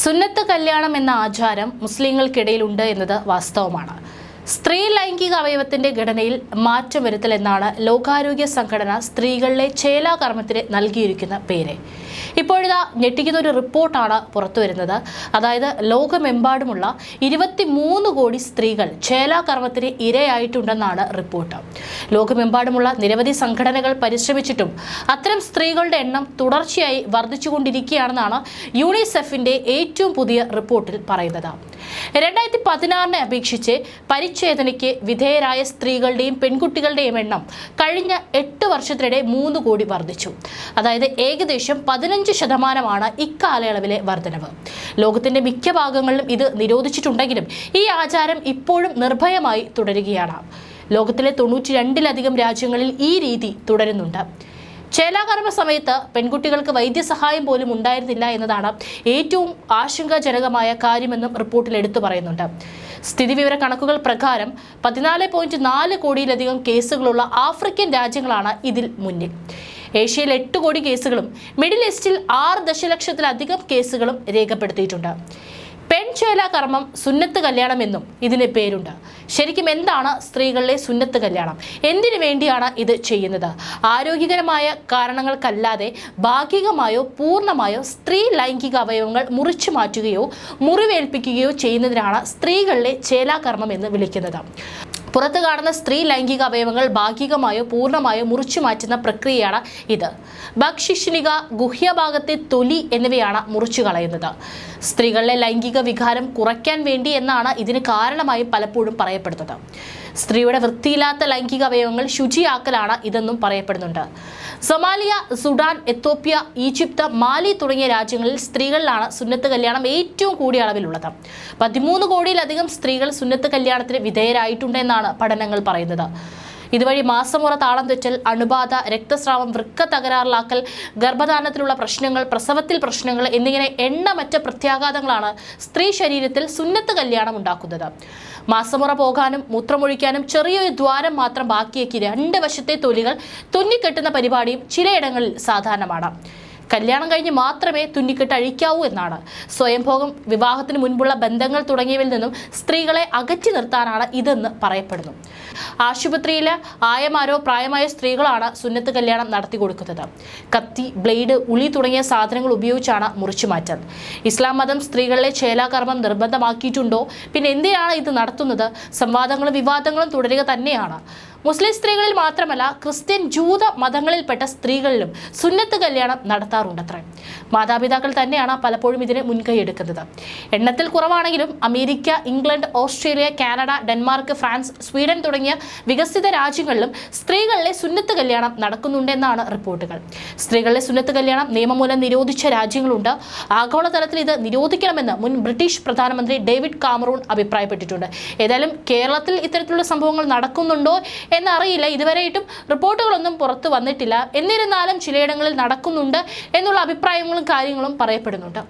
സുന്നത്ത് കല്യാണം എന്ന ആചാരം മുസ്ലിങ്ങൾക്കിടയിലുണ്ട് എന്നത് വാസ്തവമാണ്. സ്ത്രീ ലൈംഗിക അവയവത്തിന്റെ ഘടനയിൽ മാറ്റം വരുത്തൽ എന്നാണ് ലോകാരോഗ്യ സംഘടന സ്ത്രീകളിലെ ചേലാകർമ്മത്തിന് നൽകിയിരിക്കുന്ന പേര്. ഇപ്പോഴിതാ ഞെട്ടിക്കുന്ന ഒരു റിപ്പോർട്ടാണ് പുറത്തുവരുന്നത് അതായത് ലോകമെമ്പാടുമുള്ള ഇരുപത്തി മൂന്ന് കോടി സ്ത്രീകൾ ചേലാകർമ്മത്തിന് ഇരയായിട്ടുണ്ടെന്നാണ് റിപ്പോർട്ട്. ലോകമെമ്പാടുമുള്ള നിരവധി സംഘടനകൾ പരിശ്രമിച്ചിട്ടും അത്തരം സ്ത്രീകളുടെ എണ്ണം തുടർച്ചയായി വർദ്ധിച്ചുകൊണ്ടിരിക്കുകയാണെന്നാണ് യുണിസെഫിന്റെ ഏറ്റവും പുതിയ റിപ്പോർട്ടിൽ പറയുന്നത്. രണ്ടായിരത്തി പതിനാറിനെ അപേക്ഷിച്ച് പരിച്ഛേദനയ്ക്ക് വിധേയരായ സ്ത്രീകളുടെയും പെൺകുട്ടികളുടെയും എണ്ണം കഴിഞ്ഞ എട്ട് വർഷത്തിനിടെ മൂന്ന് കോടി വർദ്ധിച്ചു. അതായത് ഏകദേശം പതിനഞ്ച് ശതമാനമാണ് ഇക്കാലയളവിലെ വർധനവ്. ലോകത്തിന്റെ മിക്ക ഭാഗങ്ങളിലും ഇത് നിരോധിച്ചിട്ടുണ്ടെങ്കിലും ഈ ആചാരം ഇപ്പോഴും നിർഭയമായി തുടരുകയാണ്. ലോകത്തിലെ തൊണ്ണൂറ്റി രണ്ടിലധികം രാജ്യങ്ങളിൽ ഈ രീതി തുടരുന്നുണ്ട്. ചേലാകർമ്മ സമയത്ത് പെൺകുട്ടികൾക്ക് വൈദ്യസഹായം പോലും ഉണ്ടായിരുന്നില്ല എന്നതാണ് ഏറ്റവും ആശങ്കാജനകമായ കാര്യമെന്നും റിപ്പോർട്ടിൽ എടുത്തു പറയുന്നുണ്ട്. സ്ഥിതിവിവര കണക്കുകൾ പ്രകാരം പതിനാല് പോയിന്റ് നാല് കോടിയിലധികം കേസുകളുള്ള ആഫ്രിക്കൻ രാജ്യങ്ങളാണ് ഇതിൽ മുന്നിൽ. ഏഷ്യയിൽ എട്ട് കോടി കേസുകളും മിഡിൽ ഈസ്റ്റിൽ ആറ് ദശലക്ഷത്തിലധികം കേസുകളും രേഖപ്പെടുത്തിയിട്ടുണ്ട്. പെൺചേല കർമ്മം സുന്നത്ത് കല്യാണം എന്നും ഇതിന് പേരുണ്ട്. ശരിക്കും എന്താണ് സ്ത്രീകളിലെ സുന്നത്ത് കല്യാണം? എന്തിനു വേണ്ടിയാണ് ഇത് ചെയ്യുന്നത്? ആരോഗ്യകരമായ കാരണങ്ങൾക്കല്ലാതെ ഭാഗികമായോ പൂർണമായോ സ്ത്രീ ലൈംഗിക അവയവങ്ങൾ മുറിച്ചു മാറ്റുകയോ മുറിവേൽപ്പിക്കുകയോ ചെയ്യുന്നതിനാണ് സ്ത്രീകളിലെ ചേലാകർമ്മം എന്ന് വിളിക്കുന്നത്. പുറത്ത് കാണുന്ന സ്ത്രീ ലൈംഗിക അവയവങ്ങൾ ഭാഗികമായോ പൂർണമായോ മുറിച്ചു മാറ്റുന്ന പ്രക്രിയയാണ് ഇത്. ഭക്ഷിഷ്ണിക ഗുഹ്യഭാഗത്തെ തൊലി എന്നിവയാണ് മുറിച്ചു കളയുന്നത്. സ്ത്രീകളിലെ ലൈംഗിക വികാരം കുറയ്ക്കാൻ വേണ്ടി എന്നാണ് ഇതിന് കാരണമായി പലപ്പോഴും പറയപ്പെടുന്നത്. സ്ത്രീയുടെ വൃത്തിയില്ലാത്ത ലൈംഗിക അവയവങ്ങൾ ശുചിയാക്കലാണ് ഇതെന്നും പറയപ്പെടുന്നുണ്ട്. Somalia Sudan Ethiopia Egypt Mali തുടങ്ങിയ രാജ്യങ്ങളിൽ സ്ത്രീകളിലാണ് സുന്നത്ത് കല്യാണം ഏറ്റവും കൂടിയ അളവിലുള്ളത്. പതിമൂന്ന് കോടിയിലധികം സ്ത്രീകൾ സുന്നത്ത് കല്യാണത്തിന് വിധേയരായിട്ടുണ്ടെന്നാണ് പഠനങ്ങൾ പറയുന്നത്. ഇതുവഴി മാസമുറ താളം തെറ്റൽ അണുബാധ രക്തസ്രാവം വൃക്ക തകരാറിലാക്കൽ ഗർഭധാരണത്തിലുള്ള പ്രശ്നങ്ങൾ പ്രസവത്തിൽ പ്രശ്നങ്ങൾ എന്നിങ്ങനെ എണ്ണമറ്റ പ്രത്യാഘാതങ്ങളാണ് സ്ത്രീ ശരീരത്തിൽ സുന്നത്ത് കല്യാണം ഉണ്ടാക്കുന്നത്. മാസമുറ പോകാനും മൂത്രമൊഴിക്കാനും ചെറിയൊരു ദ്വാരം മാത്രം ബാക്കിയാക്കി രണ്ട് വശത്തെ തൊലികൾ തുന്നിക്കെട്ടുന്ന പരിപാടിയും ചിലയിടങ്ങളിൽ സാധാരണമാണ്. കല്യാണം കഴിഞ്ഞ് മാത്രമേ തുന്നിക്കെട്ട് അഴിക്കാവൂ എന്നാണ്. സ്വയംഭോഗം വിവാഹത്തിന് മുൻപുള്ള ബന്ധങ്ങൾ തുടങ്ങിയവയിൽ നിന്നും സ്ത്രീകളെ അകറ്റി നിർത്താനാണ് ഇതെന്ന് പറയപ്പെടുന്നു. ആശുപത്രിയിലെ ആയമാരോ പ്രായമായ സ്ത്രീകളാണ് സുന്നത്ത് കല്യാണം നടത്തി കൊടുക്കുന്നത്. കത്തി ബ്ലേഡ് ഉളി തുടങ്ങിയ സാധനങ്ങൾ ഉപയോഗിച്ചാണ് മുറിച്ചു മാറ്റൽ ഇസ്ലാം മതം സ്ത്രീകളിലെ ചേലാകർമ്മം നിർബന്ധമാക്കിയിട്ടുണ്ടോ? പിന്നെ എന്തിനാണ് ഇത് നടത്തുന്നത്? സംവാദങ്ങളും വിവാദങ്ങളും തുടരുക തന്നെയാണ്. മുസ്ലിം സ്ത്രീകളിൽ മാത്രമല്ല ക്രിസ്ത്യൻ ജൂത മതങ്ങളിൽപ്പെട്ട സ്ത്രീകളിലും സുന്നത്ത് കല്യാണം നടത്താറുണ്ടത്രേ. മാതാപിതാക്കൾ തന്നെയാണ് പലപ്പോഴും ഇതിന് മുൻകൈ എടുക്കുന്നത്. എണ്ണത്തിൽ കുറവാണെങ്കിലും America England Australia Canada Denmark France Sweden തുടങ്ങിയ വികസിത രാജ്യങ്ങളിലും സ്ത്രീകളിലെ സുന്നത്ത് കല്യാണം നടക്കുന്നുണ്ടെന്നാണ് റിപ്പോർട്ടുകൾ. സ്ത്രീകളിലെ സുന്നത്ത് കല്യാണം നിയമമൂലം നിരോധിച്ച രാജ്യങ്ങളുണ്ട്. ആഗോളതലത്തിൽ ഇത് നിരോധിക്കണമെന്ന് മുൻ ബ്രിട്ടീഷ് പ്രധാനമന്ത്രി ഡേവിഡ് കാമറൂൺ അഭിപ്രായപ്പെട്ടിട്ടുണ്ട്. ഏതായാലും കേരളത്തിൽ ഇത്തരത്തിലുള്ള സംഭവങ്ങൾ നടക്കുന്നുണ്ടോ എന്നറിയില്ല. ഇതുവരെയായിട്ടും റിപ്പോർട്ടുകളൊന്നും പുറത്തു വന്നിട്ടില്ല. എന്നിരുന്നാലും ചിലയിടങ്ങളിൽ നടക്കുന്നുണ്ട് എന്നുള്ള അഭിപ്രായങ്ങളും കാര്യങ്ങളും പറയപ്പെടുന്നുണ്ട്.